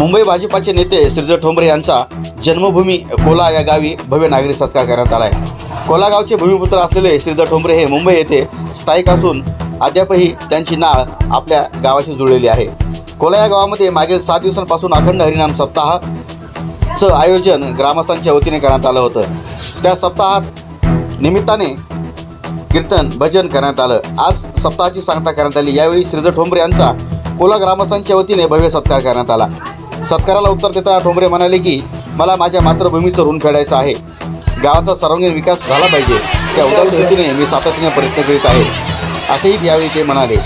मुंबई भाजपाचे नेते श्रीधर ठोंबरे यांचा जन्मभूमी कोला या गावी भव्य नागरी सत्कार करण्यात आला आहे कोला गावचे भूमिपुत्र असलेले श्रीधर ठोंबरे हे मुंबई येथे स्थायिक असून अद्यापही त्यांची नाळ आपल्या गावाशी जुळलेली आहे. कोला या गावामध्ये मागील सात दिवसांपासून अखंड हरिनाम सप्ताहाचं आयोजन ग्रामस्थांच्या वतीने करण्यात आलं होतं. त्या सप्ताहात निमित्ताने कीर्तन भजन करण्यात आलं. आज सप्ताहाची सांगता करण्यात आली. यावेळी श्रीधर ठोंबरे यांचा कोला ग्रामस्थांच्या वतीने भव्य सत्कार करण्यात आला. सत्काराला उत्तर देताना ठोंबरे म्हणाले की मला माझ्या मातृभूमीचं ऋण फेडायचं आहे. गावाचा सर्वांगीण विकास झाला पाहिजे. त्या उदात्त हेतूने मी सातत्याने प्रयत्न करीत आहे. असेही यावेळी ते म्हणाले.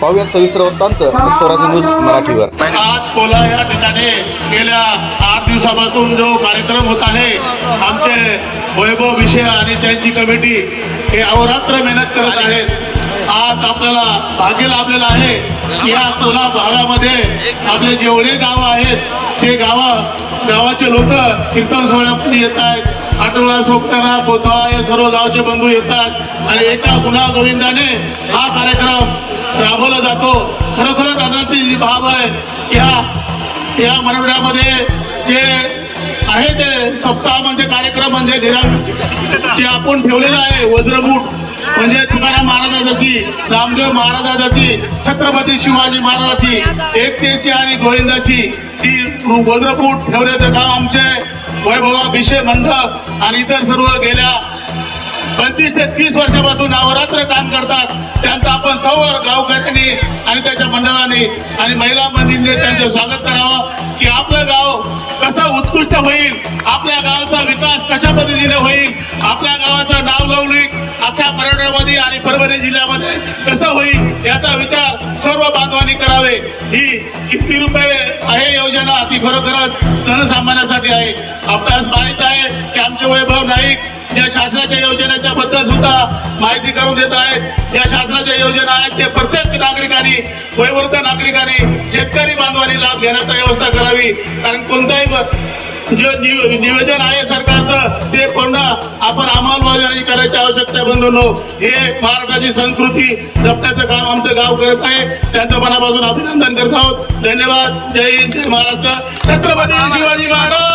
पाहूयात सविस्तर वृत्तांत स्वराज्य न्यूज मराठीवर. आज कोला या ठिकाणी गेल्या आठ दिवसापासून जो कार्यक्रम होत आहे आमचे वैभव विषय आणि त्यांची कमिटी हे अहोरात्र मेहनत करत आहेत. आज आपल्याला भाग्य लाभलेलं आहे. या कोला भागामध्ये आपले जेवढे गावं आहेत ते गावं गावाचे लोक कीर्तन सोहळ्यामध्ये येत आहेत. आठवडा सोपताना कोथळा या सर्व गावचे बंधू येतात आणि एका गुन्हा गोविंदाने हा कार्यक्रम राबवला जातो. खरोखरच आनंदाची बाब आहे. या या मराठवाड्यामध्ये जे आहे ते सप्ताह म्हणजे कार्यक्रम म्हणजे दिरांग जे आपण ठेवलेलं आहे वज्रबूट. म्हणजे तुकाराम महाराजाची रामदेव महाराजाची छत्रपती शिवाजी महाराजाची एकतेची आणि गोविंदाची ती वज्रपूट ठेवण्याचं काम आमचे वैभवा विषय मंडळ आणि इतर सर्व गेल्या पंचवीस ते तीस वर्षापासून नवरात्र काम करतात. त्यांचा आपण सर्व गावकऱ्यांनी आणि त्याच्या मंडळाने आणि महिला मंदिरने त्यांचं स्वागत करावं की आपलं गाव कसं उत्कृष्ट होईल आपल्या गावाचा विकास कशा पद्धतीने होईल आपल्या गावाचं नाव लवलिक अख्ख्या मराठवाड्यामध्ये आणि परभणी जिल्ह्यामध्ये कसं होईल याचा विचार सर्व बांधवांनी करावे. ही किती रुपये आहे योजना? ती खरोखरच जनसामान्यासाठी आहे. आपल्यास माहीत आहे की आमचे वैभव नाईक ज्या शासनाच्या योजनेच्या बद्दल सुद्धा माहिती करून देत आहेत ज्या शासनाच्या योजना आहेत ते प्रत्येक नागरिकांनी वयवृद्ध नागरिकांनी शेतकरी बांधवांनी लाभ घेण्याचा व्यवस्था करावी. कारण कोणताही जे नियो- नियोजन आहे सरकारचं ते पूर्ण आपण अंमलबजावणी करायची आवश्यकता आहे हे महाराष्ट्राची संस्कृती जपण्याचं काम आमचं गाव करत आहे. त्यांचं मनापासून अभिनंदन करत आहोत. धन्यवाद. जय हिंद जय महाराष्ट्र. छत्रपती शिवाजी महाराज!